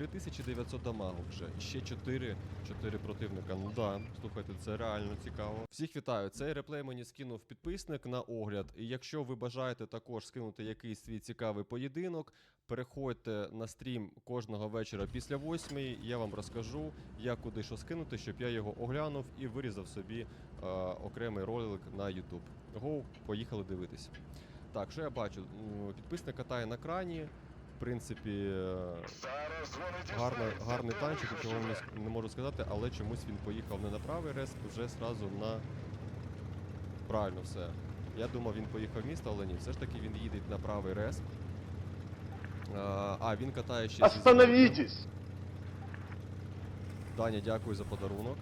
3900 дамагу вже. І ще 4, 4 противника. Ну да, слухайте, це реально цікаво. Всіх вітаю. Цей реплей мені скинув підписник на огляд. І якщо ви бажаєте також скинути якийсь свій цікавий поєдинок, переходьте на стрім кожного вечора після 8 Я вам розкажу, як куди що скинути, щоб я його оглянув і вирізав собі е, окремий ролик на YouTube. Гоу, поїхали дивитися. Так, що я бачу? Підписник катає на крані. Принципі, е, гарна, гарний танчик, нічого не, не можу сказати, але чомусь він поїхав не на правий респ, вже зразу на правильно все. Я думав, він поїхав в місто, але ні, все ж таки він їде на правий респ. А, а він катає ще. Остановитесь! Даня, дякую за подарунок.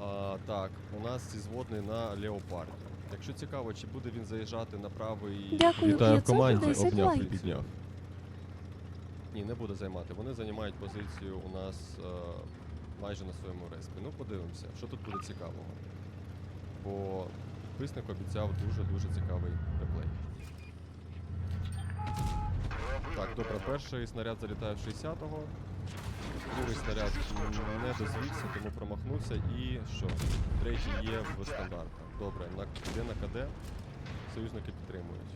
А, так, у нас зводний на Леопарді. Якщо цікаво, чи буде він заїжджати на правий Дякую, Вітаю в команді, обняв і підняв. Ні, не буде займати. Вони займають позицію у нас е, майже на своєму респі. Ну, подивимося, що тут буде цікавого. Бо підписник обіцяв дуже-дуже цікавий реплей. Так, добре, перший снаряд залітає в 60-го. Другий снаряд не дозвівся, тому промахнувся. І що? Третій є в стандартах. Добре, на де на КД союзники підтримують.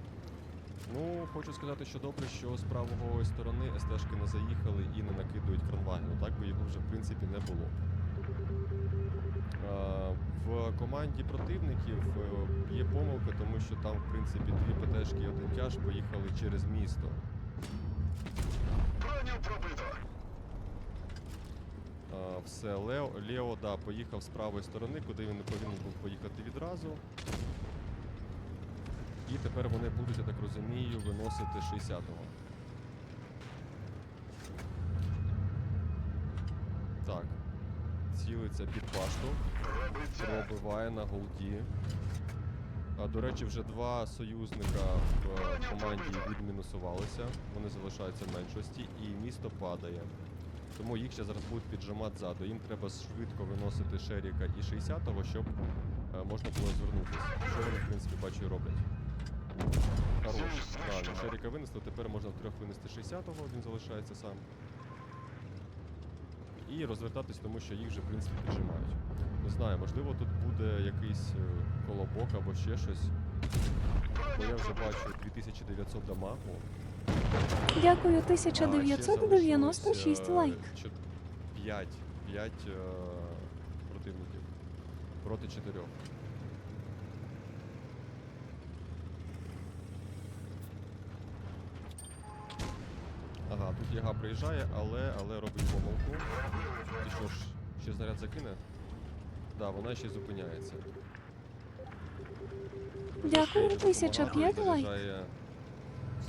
Ну, хочу сказати, що добре, що з правої сторони СТшки не заїхали і не накидують кранвагену. Так би його вже в принципі не було. В команді противників е, є помилка, тому що там, в принципі, дві ПТшки і один тяж поїхали через місто. А, Все, Лео, Лео, да, поїхав з правої сторони, куди він не повинен був поїхати відразу. І тепер вони будуть, я так розумію, виносити 60-го. Так. Цілиться під башту. Пробиває на голді. А, до речі, вже два союзника в команді відмінусувалися. Вони залишаються в меншості, і місто падає. Тому їх ще зараз будуть піджимати ззаду. Їм треба швидко виносити Шеріка і 60-го, щоб е, можна було звернутися. Що вони, в принципі, бачу, роблять. Хорош. Правильно, Шеріка винесли, тепер можна втрьох винести 60-го, він залишається сам. І розвертатись, тому що їх вже, в принципі, піджимають. Не знаю, можливо, тут буде якийсь е, колобок або ще щось. Бо я вже бачу 2900 дамагу. Дякую, 1996 залишилось, лайк. 5, 5 противників проти 4. Ага, тут яга приїжджає, але, але робить помилку. І що ж, ще заряд закине? Да, вона ще й зупиняється. Дякую, тисяча 1005 лайк.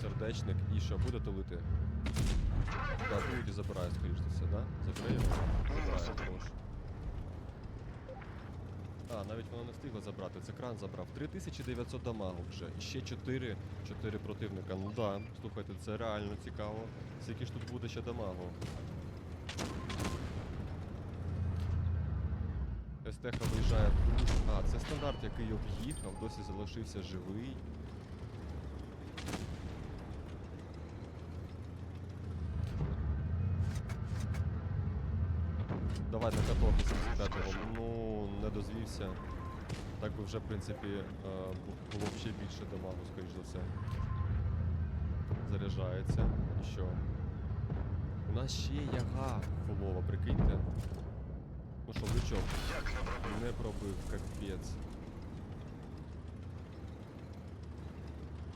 Сердечник і що, буде тулити? Так, Туді забирає, скоріш за все, да? Забирає? Забирає, хорош. А, навіть вона не встигла забрати, це кран забрав. 3900 дамагу вже. І ще 4, 4 противника. Ну да, слухайте, це реально цікаво. Скільки ж тут буде ще дамагу? Естеха виїжджає. А, це стандарт, який об'їхав, досі залишився живий. Давай на каток 75-го. Ну, не дозвівся. Так би вже, в принципі, е, було б ще більше дамагу, скоріш за все. Заряджається. І що? У нас ще яга фулова, прикиньте. Ну що, личок? Не пробив, капець.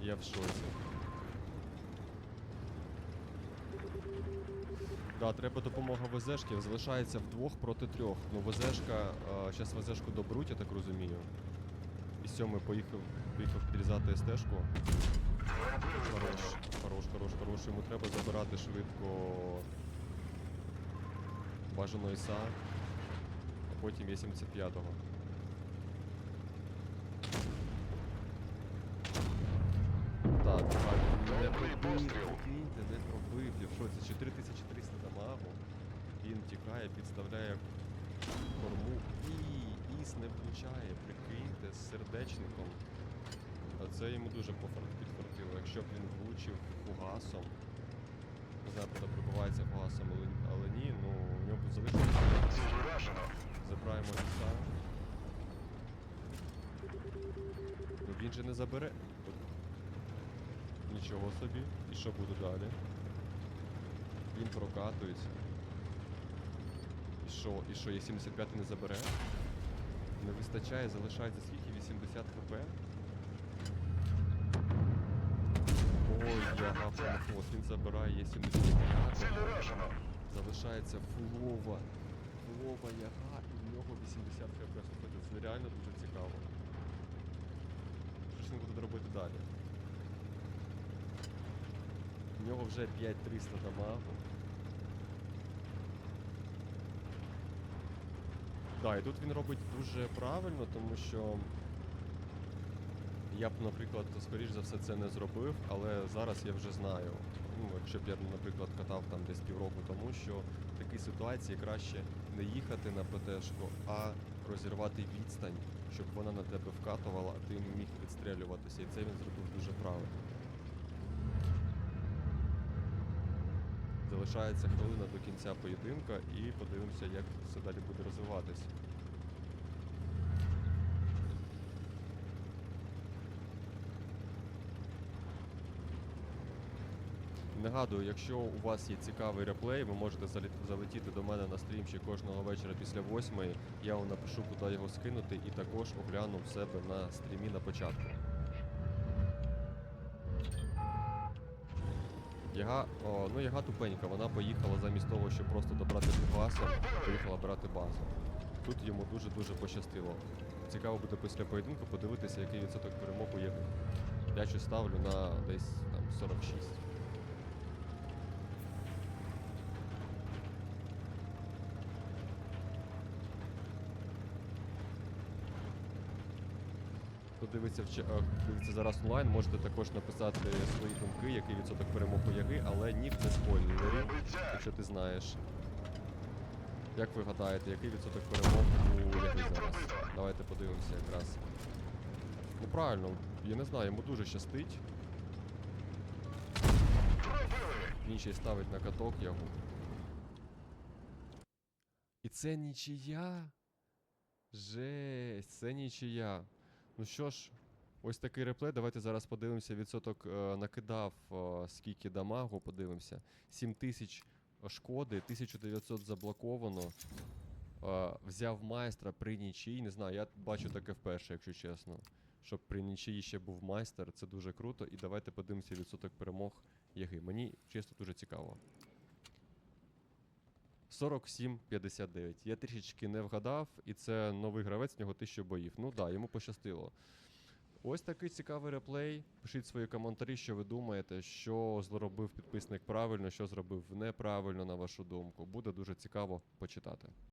Я в шоці. Да, треба допомога ВЗшки, залишається вдвох проти трьох. Ну, ВЗшка, зараз ВЗшку добруть, я так розумію. І сьомий поїхав, поїхав підрізати СТшку. Хорош, хорош, хорош, хорош. Йому треба забирати швидко бажано ІСа, а потім є 75-го. Прямий постріл. Прикиньте, не пробив, я в шоці 4300 дамагу. Він тікає, підставляє корму і іс не влучає, прикиньте, з сердечником. А це йому дуже підфартило. Якщо б він влучив фугасом, не знаю, правда, прибувається фугасом, але ні, ну в нього б залишилося. Забираємо ліса. Ну він же не забере. Нічого собі. І що буде далі? Він прокатується. І що? І що, є 75 не забере? Не вистачає, залишається скільки? 80 хп? Ой, я гапнув. Він забирає є 75. Залишається фулова. Фулова яга, і в нього 80 хп. Слухайте, це реально дуже цікаво. Що ж він буде робити далі? В нього вже 5300 дамагу. Так, і тут він робить дуже правильно, тому що я б, наприклад, скоріш за все це не зробив, але зараз я вже знаю. Ну, якщо б я, наприклад, катав там десь півроку тому, що в такій ситуації краще не їхати на ПТшку, а розірвати відстань, щоб вона на тебе вкатувала, а ти міг відстрелюватися. І це він зробив дуже правильно. Залишається хвилина до кінця поєдинка і подивимося, як все далі буде розвиватися. Нагадую, якщо у вас є цікавий реплей, ви можете залетіти до мене на стрім ще кожного вечора після восьмої. Я вам напишу, куди його скинути, і також огляну в себе на стрімі на початку. Яга, о, ну яга тупенька, вона поїхала замість того, щоб просто добрати базу, поїхала брати базу. Тут йому дуже-дуже пощастило. Цікаво буде після поєдинку подивитися, який відсоток перемог у Яги. Я щось ставлю на десь там 46. Хто дивиться, е, дивиться зараз онлайн, можете також написати свої думки, який відсоток перемог у Яги, але ні не спойлери, якщо ти знаєш. Як ви гадаєте, який відсоток перемог у Яги зараз? Давайте подивимося якраз. Ну правильно, я не знаю, йому дуже щастить. Він ще й ставить на каток Ягу. І це нічия. Жесть, це нічия. Ну що ж, ось такий реплей. Давайте зараз подивимося. Відсоток е, накидав е, скільки дамагу, подивимося. 7000 шкоди, 1900 заблоковано. Е, взяв майстра при нічиї. Не знаю, я бачу таке вперше, якщо чесно. Щоб при нічиї ще був майстер, це дуже круто. І давайте подивимося відсоток перемог Яги. Мені чесно дуже цікаво. 47-59. Я трішечки не вгадав, і це новий гравець, в нього 1000 боїв. Ну да, йому пощастило. Ось такий цікавий реплей. Пишіть свої коментарі, що ви думаєте, що зробив підписник правильно, що зробив неправильно, на вашу думку. Буде дуже цікаво почитати.